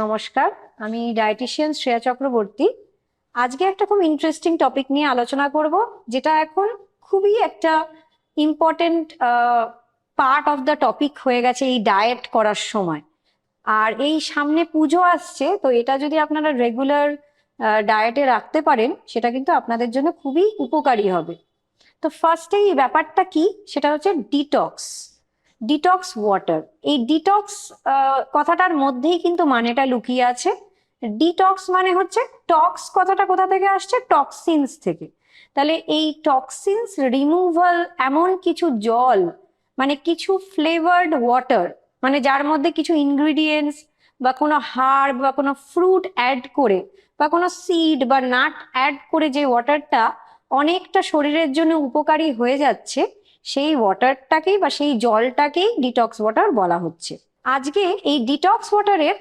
নমস্কার, আমি ডায়েটিশিয়ান শ্রেয়া চক্রবর্তী। আজকে একটা খুব ইন্টারেস্টিং টপিক নিয়ে আলোচনা করব, যেটা এখন খুবই একটা important part of the topic হয়ে গেছে এই ডায়েট করার সময়। আর এই সামনে পুজো আসছে, তো এটা যদি আপনারা রেগুলার ডায়েটে রাখতে পারেন, সেটা কিন্তু আপনাদের জন্য খুবই উপকারী হবে। তো ফার্স্টে এই ব্যাপারটা কি? সেটা হচ্ছে ডিটক্স ডিটক্স ওয়াটার এই ডিটক্স কথাটার মধ্যেই কিন্তু মানেটা লুকিয়ে আছে। ডিটক্স মানে হচ্ছে টক্স কথাটা কোথা থেকে আসছে? টক্সিনস থেকে। তাহলে এই টক্সিনস রিমুভাল এমন কিছু জল মানে কিছু ফ্লেভার্ড ওয়াটার মানে যার মধ্যে কিছু ইনগ্রিডিয়েন্টস বা কোনো হার্ব বা কোনো ফ্রুট অ্যাড করে বা কোনো সিড বা নাট অ্যাড করে যে ওয়াটারটা অনেকটা শরীরের জন্য উপকারী হয়ে যাচ্ছে সেই ওয়াটারটাকেই বা সেই জলটাকেই ডিটক্স ওয়াটার বলা হচ্ছে। আজকে এই ডিটক্স ওয়াটারের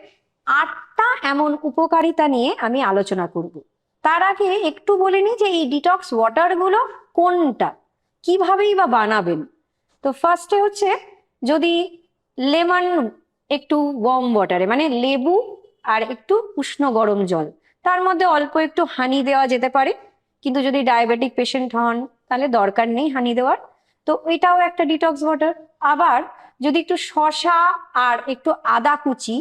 আটটা এমন উপকারিতা নিয়ে আমি আলোচনা করব। তার আগে একটু বলে নিই যে এই ডিটক্স ওয়াটারগুলো কোনটা? কিভাবেই বা বানাবেন? তো ফার্স্টে হচ্ছে যদি লেমন একটু ওয়ার্ম ওয়াটারে মানে লেবু আর একটু উষ্ণ গরম জল, তার মধ্যে অল্প একটু হানি দেওয়া যেতে পারে। কিন্তু যদি ডায়াবেটিক পেশেন্ট হন, তাহলে দরকার নেই হানি দেওয়ার। তো এটাও একটা ডিটক্স ওয়াটার আবার যদি একটু শশা আর একটু আদা কুচি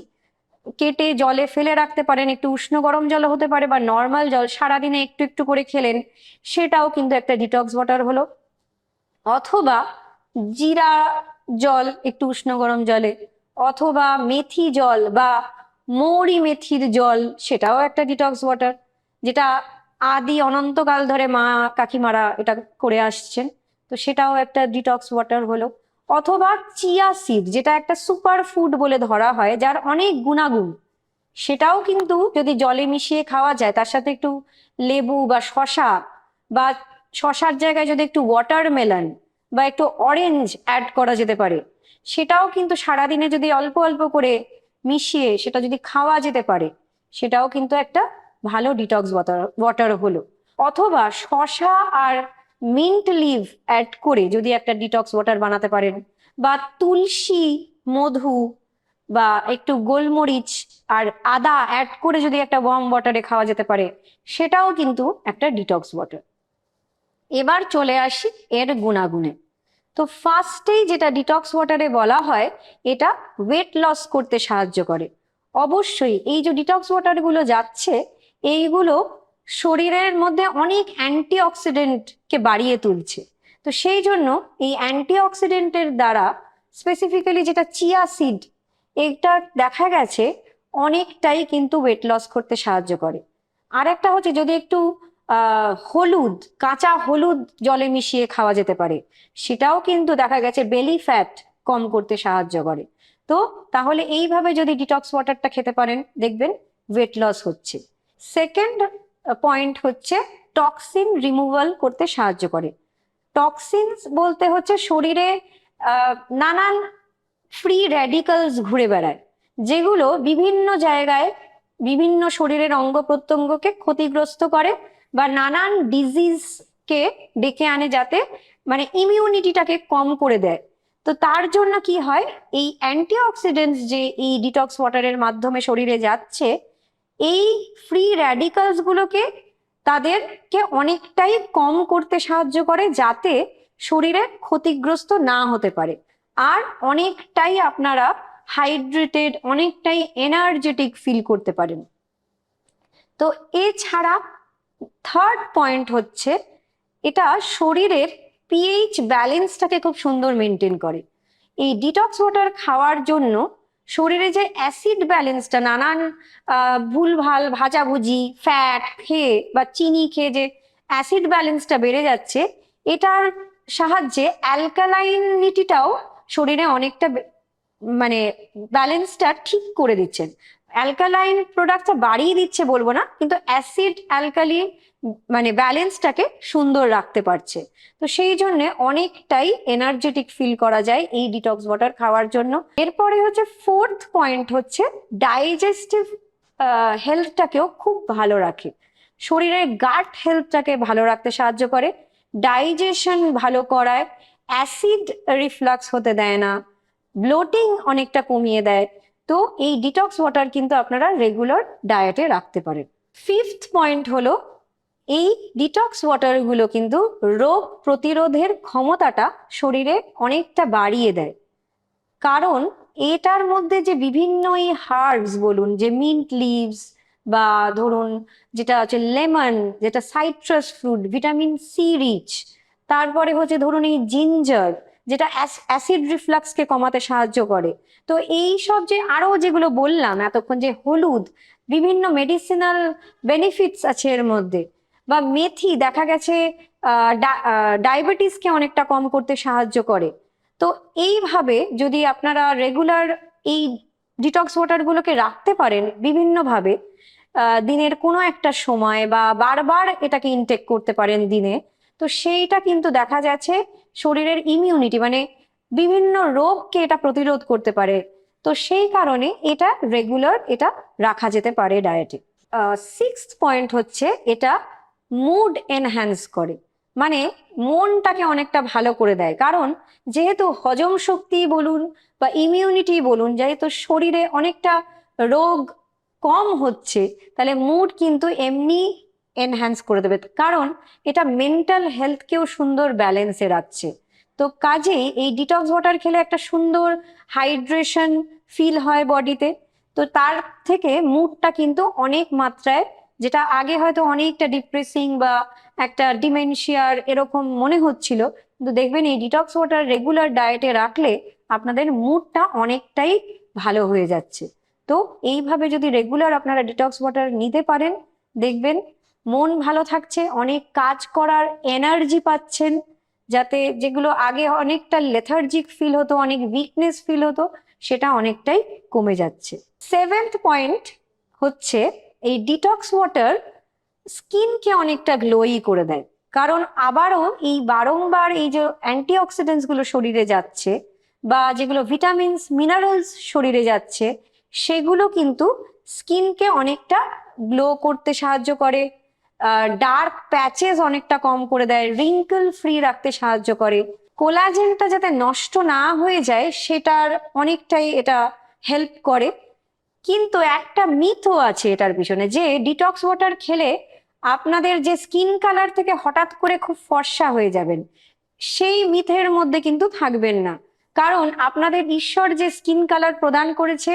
কেটে জলে ফেলে রাখতে পারেন, একটু উষ্ণ গরম জল হতে পারে বা নর্মাল জল সারাদিনে একটু একটু করে খেলেন, সেটাও কিন্তু একটা ডিটক্স ওয়াটার হলো। অথবা জিরা জল একটু উষ্ণ গরম জলে, অথবা মেথি জল বা মৌরি মেথির জল, সেটাও একটা ডিটক্স ওয়াটার যেটা আদি অনন্তকাল ধরে মা কাকিমারা এটা করে আসছেন। তো সেটাও একটা ডিটক্স ওয়াটার হলো। অথবা চিয়া সিড যেটা একটা সুপার ফুড বলে ধরা হয়, যার অনেক গুণাগুণ। সেটাও কিন্তু যদি জলে মিশিয়ে খাওয়া যায়, তার সাথে একটু লেবু বা শশা বা শশার জায়গায় যদি একটু ওয়াটারমেলন বা একটু অরেঞ্জ অ্যাড করা যেতে পারে, সেটাও কিন্তু সারাদিনে যদি অল্প অল্প করে মিশিয়ে সেটা যদি খাওয়া যেতে পারে, সেটাও কিন্তু একটা ভালো ডিটক্স ওয়াটার ওয়াটার হলো। অথবা শশা আর মিন্ট লিভ অ্যাড করে যদি একটা ডিটক্স ওয়াটার বানাতে পারেন, বা তুলসী, মধু, বা একটু গোলমরিচ আর আদা অ্যাড করে যদি একটা ওয়ার্ম ওয়াটারে খাওয়া যেতে পারে, সেটাও কিন্তু একটা ডিটক্স ওয়াটার। এবার চলে আসি এর গুণাগুণে। তো ফার্স্টেই যেটা ডিটক্স ওয়াটারে বলা হয়, এটা ওয়েট লস করতে সাহায্য করে। অবশ্যই এই যে ডিটক্স ওয়াটারগুলো যাচ্ছে, এইগুলো শরীরের মধ্যে অনেক অ্যান্টি অ্যান্টিঅক্সিডেন্টকে বাড়িয়ে তুলছে। তো সেই জন্য এই অ্যান্টি অ্যান্টিঅক্সিডেন্টের দ্বারা স্পেসিফিক্যালি যেটা চিয়া সিড এটা দেখা গেছে অনেকটাই কিন্তু ওয়েট লস করতে সাহায্য করে। আর একটা হচ্ছে যদি একটু হলুদ, কাঁচা হলুদ জলে মিশিয়ে খাওয়া যেতে পারে, সেটাও কিন্তু দেখা গেছে বেলি ফ্যাট কম করতে সাহায্য করে। তো তাহলে এইভাবে যদি ডিটক্স ওয়াটারটা খেতে পারেন, দেখবেন ওয়েট লস হচ্ছে। সেকেন্ড পয়েন্ট হচ্ছে টক্সিন রিমুভাল করতে সাহায্য করে। টক্সিনস বলতে হচ্ছে শরীরে নানান ফ্রি র্যাডিক্যালস ঘুরে বেড়ায়, যেগুলো বিভিন্ন জায়গায় বিভিন্ন শরীরের অঙ্গ প্রত্যঙ্গকে ক্ষতিগ্রস্ত করে বা নানান ডিজিজকে ডেকে আনে যাতে মানে ইমিউনিটিটাকে কম করে দেয়। তো তার জন্য কি হয়? এই অ্যান্টিঅক্সিডেন্টস যে এই ডিটক্স ওয়াটারের মাধ্যমে শরীরে যাচ্ছে এই ফ্রি র্যাডিকালস গুলোকে তাদেরকে অনেকটাই কম করতে সাহায্য করে যাতে শরীরে ক্ষতিগ্রস্ত না হতে পারে। আর অনেকটাই আপনারা হাইড্রেটেড অনেকটাই এনার্জেটিক ফিল করতে পারেন। তো এছাড়া থার্ড পয়েন্ট হচ্ছে, এটা শরীরের পিএইচ ব্যালেন্সটাকে খুব সুন্দর মেনটেন করে। এই ডিটক্স ওয়াটার খাওয়ার জন্য শরীরে যে অ্যাসিড ব্যালেন্সটা নানান ভুলভাল, ভাজাভুজি ফ্যাট খেয়ে বা চিনি খেয়ে যে অ্যাসিড ব্যালেন্সটা বেড়ে যাচ্ছে, এটার সাহায্যে অ্যালকালাইনিটিটাও শরীরে অনেকটা মানে ব্যালেন্সটা ঠিক করে দিচ্ছেন। অ্যালকালাইন প্রোডাক্টটা বাড়িয়ে দিচ্ছে বলব না, কিন্তু অ্যাসিড অ্যালকালি মানে ব্যালেন্সটাকে সুন্দর রাখতে পারছে। তো সেই জন্য অনেকটাই এনার্জেটিক ফিল করা যায় এই ডিটক্স ওয়াটার খাওয়ার জন্য। এরপরে হচ্ছে ফোর্থ পয়েন্ট হচ্ছে ডাইজেস্টিভ হেলথটাকেও খুব ভালো রাখে। শরীরের গাট হেলথটাকে ভালো রাখতে সাহায্য করে। ডাইজেশন ভালো করায়। অ্যাসিড রিফ্লাক্স হতে দেয় না। ব্লোটিং অনেকটা কমিয়ে দেয়। তো এই ডিটক্স ওয়াটার কিন্তু আপনারা রেগুলার ডায়েটে রাখতে পারেন। ফিফথ পয়েন্ট হলো এই ডিটক্স ওয়াটারগুলো কিন্তু রোগ প্রতিরোধের ক্ষমতাটা শরীরে অনেকটা বাড়িয়ে দেয়। কারণ এটার মধ্যে যে বিভিন্ন এই হার্বস বলুন, যে মিন্ট লিভস বা ধরুন যেটা হচ্ছে লেমন যেটা citrus fruit vitamin C rich তারপরে হচ্ছে ধরুন এই জিঞ্জার যেটা অ্যাসিড রিফ্লাক্সকে কমাতে সাহায্য করে। তো এই সব যে আরও যেগুলো বললাম, এতক্ষণ যে হলুদ, বিভিন্ন মেডিসিনাল বেনিফিটস আছে এর মধ্যে। বা মেথি দেখা গেছে ডায়াবেটিসকে অনেকটা কম করতে সাহায্য করে। তো এইভাবে যদি আপনারা রেগুলার এই ডিটক্স ওয়াটারগুলোকে রাখতে পারেন বিভিন্নভাবে দিনের কোনো একটা সময় বা বারবার এটাকে ইনটেক করতে পারেন দিনে, তো সেইটা কিন্তু দেখা যাচ্ছে শরীরের ইমিউনিটি মানে বিভিন্ন রোগকে এটা প্রতিরোধ করতে পারে। তো সেই কারণে এটা রেগুলার এটা রাখা যেতে পারে ডায়েটে সিক্স পয়েন্ট হচ্ছে এটা মুড এনহ্যান্স করে। মানে মনটাকে অনেকটা ভালো করে দেয়। কারণ যেহেতু হজম শক্তি বলুন বা ইমিউনিটি বলুন, যেহেতু শরীরে অনেকটা রোগ কম হচ্ছে, তাহলে মুড কিন্তু এমনি এনহ্যান্স করে দেবে। কারণ এটা মেন্টাল হেলথকেও সুন্দর ব্যালেন্সে রাখছে। তো কাজেই এই ডিটক্স ওয়াটার খেলে একটা সুন্দর হাইড্রেশন ফিল হয় বডিতে তো। তার থেকে মুডটা কিন্তু অনেক মাত্রায় যেটা আগে হয়তো অনেকটা ডিপ্রেসিং বা একটা ডিমেনশিয়ার এরকম মনে হচ্ছিল, কিন্তু দেখবেন এই ডিটক্স ওয়াটার রেগুলার ডায়েটে রাখলে আপনাদের মুডটা অনেকটাই ভালো হয়ে যাচ্ছে। তো এইভাবে যদি রেগুলার আপনারা ডিটক্স ওয়াটার নিতে পারেন, দেখবেন মন ভালো থাকছে, অনেক কাজ করার এনার্জি পাচ্ছেন, যাতে যেগুলো আগে অনেকটা লেথার্জিক ফিল হতো, অনেক উইকনেস ফিল হতো, সেটা অনেকটাই কমে যাচ্ছে। সেভেন্থ পয়েন্ট হচ্ছে এই ডিটক্স ওয়াটার স্কিনকে অনেকটা গ্লোই করে দেয়। কারণ আবারও এই বারংবার এই যে অ্যান্টিঅক্সিডেন্টসগুলো শরীরে যাচ্ছে বা যেগুলো ভিটামিনস মিনারেলস শরীরে যাচ্ছে, সেগুলো কিন্তু স্কিনকে অনেকটা গ্লো করতে সাহায্য করে ডার্ক প্যাচেস অনেকটা কম করে দেয় রিঙ্কল ফ্রি রাখতে সাহায্য করে। কোলাজেনটা যাতে নষ্ট না হয়ে যায়, সেটার অনেকটাই এটা হেল্প করে। কিন্তু একটা মিথও আছে এটার পিছনে যে ডিটক্স ওয়াটার খেলে আপনাদের যে স্কিন কালার থেকে হঠাৎ করে খুব ফর্সা হয়ে যাবেন, সেই মিথের মধ্যে কিন্তু থাকবেন না। কারণ আপনাদের ঈশ্বর যে স্কিন কালার প্রদান করেছে,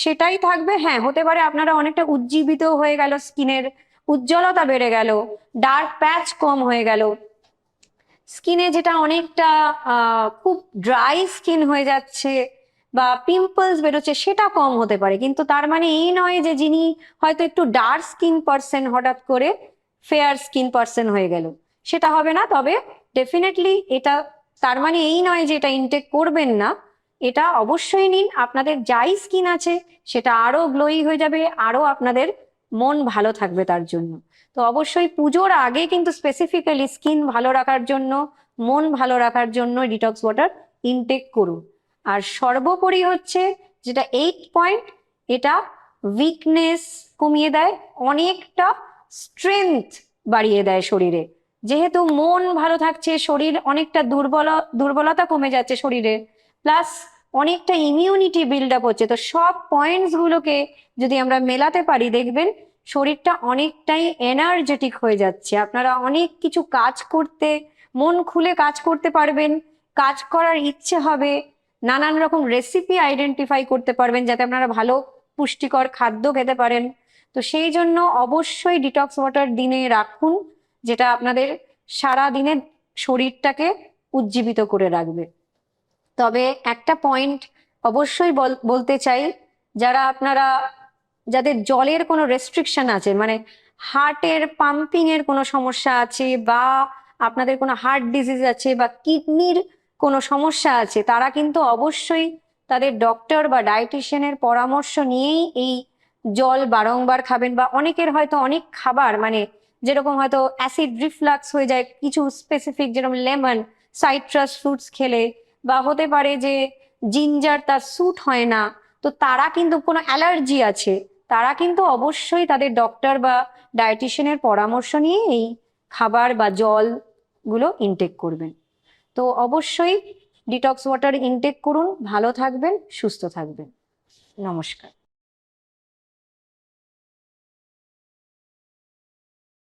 সেটাই থাকবে। হ্যাঁ হতে পারে আপনারা অনেকটা উজ্জীবিত হয়ে গেল স্কিনের উজ্জ্বলতা বেড়ে গেল ডার্ক প্যাচ কম হয়ে গেল। স্কিনে যেটা অনেকটা খুব ড্রাই স্কিন হয়ে যাচ্ছে বা পিম্পলস বেরোচ্ছে, সেটা কম হতে পারে। কিন্তু তার মানে এই নয় যে যিনি হয়তো একটু ডার্ক স্কিন পার্সন হঠাৎ করে ফেয়ার স্কিন পার্সন হয়ে গেল। সেটা হবে না, তবে ডেফিনেটলি এটা, তার মানে এই নয় যে এটা ইনটেক করবেন না। এটা অবশ্যই নিন, আপনাদের যাই স্কিন আছে, সেটা আরও গ্লোই হয়ে যাবে, আরও আপনাদের মন ভালো থাকবে তার জন্য। তো অবশ্যই পুজোর আগে কিন্তু স্পেসিফিক্যালি স্কিন ভালো রাখার জন্য, মন ভালো রাখার জন্য ডিটক্স ওয়াটার ইনটেক করুন। আর সর্বোপরি হচ্ছে যেটা এইট পয়েন্ট এটা উইকনেস কমিয়ে দেয়, অনেকটা স্ট্রেংথ বাড়িয়ে দেয় শরীরে। যেহেতু মন ভালো থাকছে, শরীর অনেকটা দুর্বল, দুর্বলতা কমে যাচ্ছে শরীরে প্লাস অনেকটা ইমিউনিটি বিল্ড আপ হচ্ছে। তো সব পয়েন্টস গুলোকে যদি আমরা মেলাতে পারি, দেখবেন শরীরটা অনেকটাই এনার্জেটিক হয়ে যাচ্ছে। আপনারা অনেক কিছু কাজ করতে, মন খুলে কাজ করতে পারবেন, কাজ করার ইচ্ছে হবে নানান রকম রেসিপি আইডেন্টিফাই করতে পারবেন যাতে আপনারা ভালো পুষ্টিকর খাদ্য খেতে পারেন। তো সেই জন্য অবশ্যই ডিটক্স ওয়াটার দিনে রাখুন, যেটা আপনাদের সারা দিনের শরীরটাকে উজ্জীবিত করে রাখবে। তবে একটা পয়েন্ট অবশ্যই বল- বলতে চাই, যারা আপনারা, যাদের জলের কোনো রেস্ট্রিকশন আছে মানে হার্টের পাম্পিং এর কোনো সমস্যা আছে বা আপনাদের কোনো হার্ট ডিজিজ আছে বা কিডনির কোনো সমস্যা আছে, তারা কিন্তু অবশ্যই তাদের ডক্টর বা ডায়েটিশিয়ানের পরামর্শ নিয়েই এই জল বারংবার খাবেন বা অনেকের হয়তো অনেক খাবার মানে যেরকম হয়তো অ্যাসিড রিফ্লাক্স হয়ে যায়, কিছু স্পেসিফিক যেরকম লেমন সাইট্রাস ফ্রুটস খেলে বা হতে পারে যে জিঞ্জার তার স্যুট হয় না, তো তারা কিন্তু কোনো অ্যালার্জি আছে, তারা কিন্তু অবশ্যই তাদের ডক্টর বা ডায়েটিশিয়ানের পরামর্শ নিয়ে এই খাবার বা জলগুলো ইনটেক করবেন। তো অবশ্যই ডিটক্স ওয়াটার ইনটেক করুন ভালো থাকবেন সুস্থ থাকবেন। নমস্কার।